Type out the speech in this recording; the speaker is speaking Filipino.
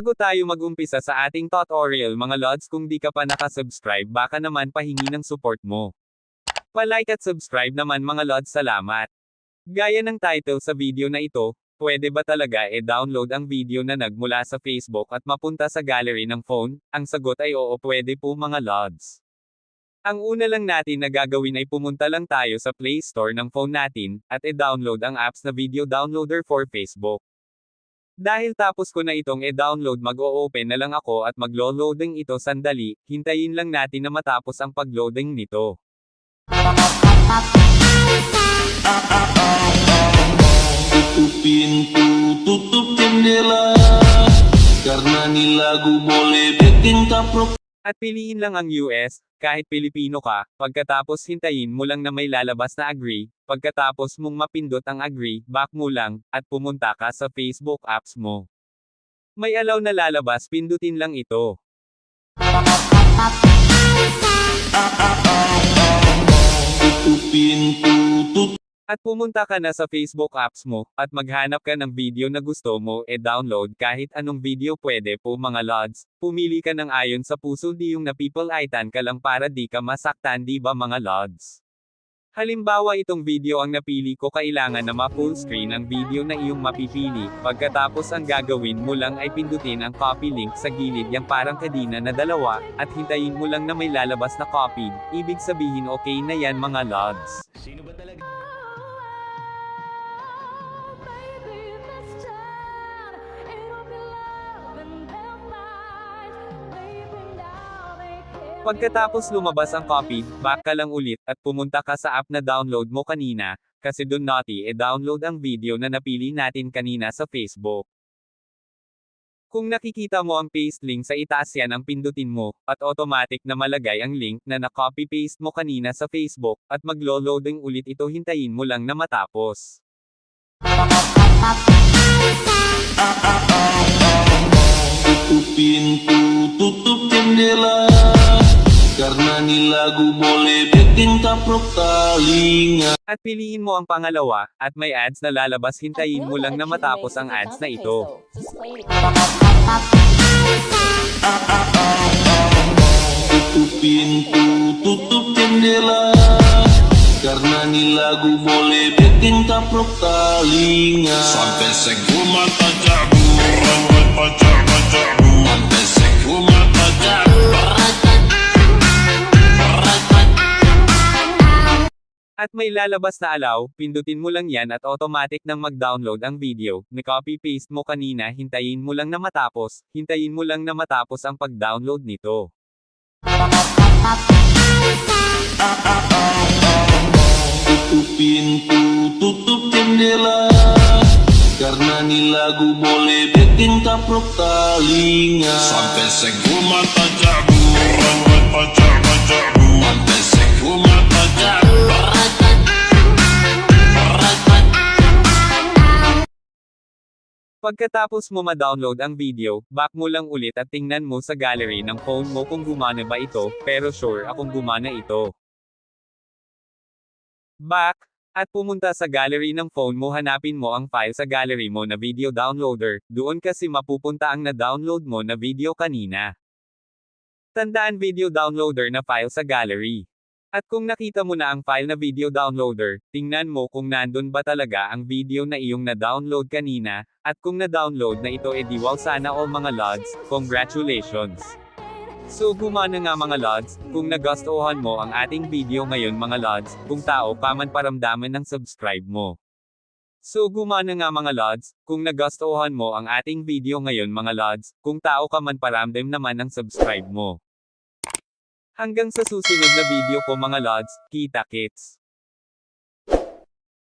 Bago tayo mag-umpisa sa ating tutorial mga lods kung di ka pa nakasubscribe baka naman pahingi ng support mo. Palike at subscribe naman mga lods salamat. Gaya ng title sa video na ito, pwede ba talaga e-download ang video na nagmula sa Facebook at mapunta sa gallery ng phone? Ang sagot ay oo pwede po mga lods. Ang una lang natin na gagawin ay pumunta lang tayo sa Play Store ng phone natin, at e-download ang apps na video downloader for Facebook. Dahil tapos ko na itong e-download mag-o-open na lang ako at maglo-loading ito sandali, hintayin lang natin na matapos ang pag-loading nito. Tutup pintu, tutup jendela Karena ni lagu boleh bikin kaprok At piliin lang ang US, kahit Pilipino ka, pagkatapos hintayin mo lang na may lalabas na agree, pagkatapos mong mapindot ang agree, back mo lang, at pumunta ka sa Facebook apps mo. May allow na lalabas pindutin lang ito. At pumunta ka na sa Facebook apps mo, at maghanap ka ng video na gusto mo, e-download kahit anong video pwede po mga lods, pumili ka ng ayon sa puso di yung napipilitan ka lang para di ka masaktan di ba mga lods. Halimbawa itong video ang napili ko kailangan na ma-full screen ang video na iyong mapipili, pagkatapos ang gagawin mo lang ay pindutin ang copy link sa gilid yang parang kadina na dalawa, at hintayin mo lang na may lalabas na copied, ibig sabihin okay na yan mga lods. Baby, Pagkatapos lumabas ang copy, back ka lang ulit at pumunta ka sa app na download mo kanina, kasi dun naughty e-download ang video na napili natin kanina sa Facebook. Kung nakikita mo ang paste link sa itaas yan ang pindutin mo, at automatic na malagay ang link na na-copy-paste mo kanina sa Facebook, at maglo-loading ulit ito hintayin mo lang na matapos. At piliin mo ang pangalawa, at may ads na lalabas hintayin mo lang na matapos ang ads na ito. Tutup pintu, tutup jendela Karena ni lagu boleh bikin kaprok talinga. Sampai seguma tajabu Sampai At may lalabas na allow, pindutin mo lang yan at automatic nang mag-download ang video, ni-copy-paste mo kanina hintayin mo lang na matapos, hintayin mo lang na matapos ang pag-download nito. Tutup pintu, tutup jendela Karena ni lagu boleh bikin kaprok talinga Sampai seguma tajabu Sampai Pagkatapos mo ma-download ang video, back mo lang ulit at tingnan mo sa gallery ng phone mo kung gumana ba ito, pero sure akong gumana ito. Back, at pumunta sa gallery ng phone mo hanapin mo ang file sa gallery mo na video downloader, doon kasi mapupunta ang na-download mo na video kanina. Tandaan video downloader na file sa gallery. At kung nakita mo na ang file na video downloader, tingnan mo kung nandun ba talaga ang video na iyong na-download kanina, at kung na-download na ito edi wow sana all mga lods, congratulations! So gumana nga mga lods, kung nagustuhan mo ang ating video ngayon mga lods, kung tao pa man paramdaman ng subscribe mo. So gumana nga mga lods, kung nagustuhan mo ang ating video ngayon mga lods, kung tao ka man paramdam naman ng subscribe mo. Hanggang sa susunod na video ko mga lods, kita kits!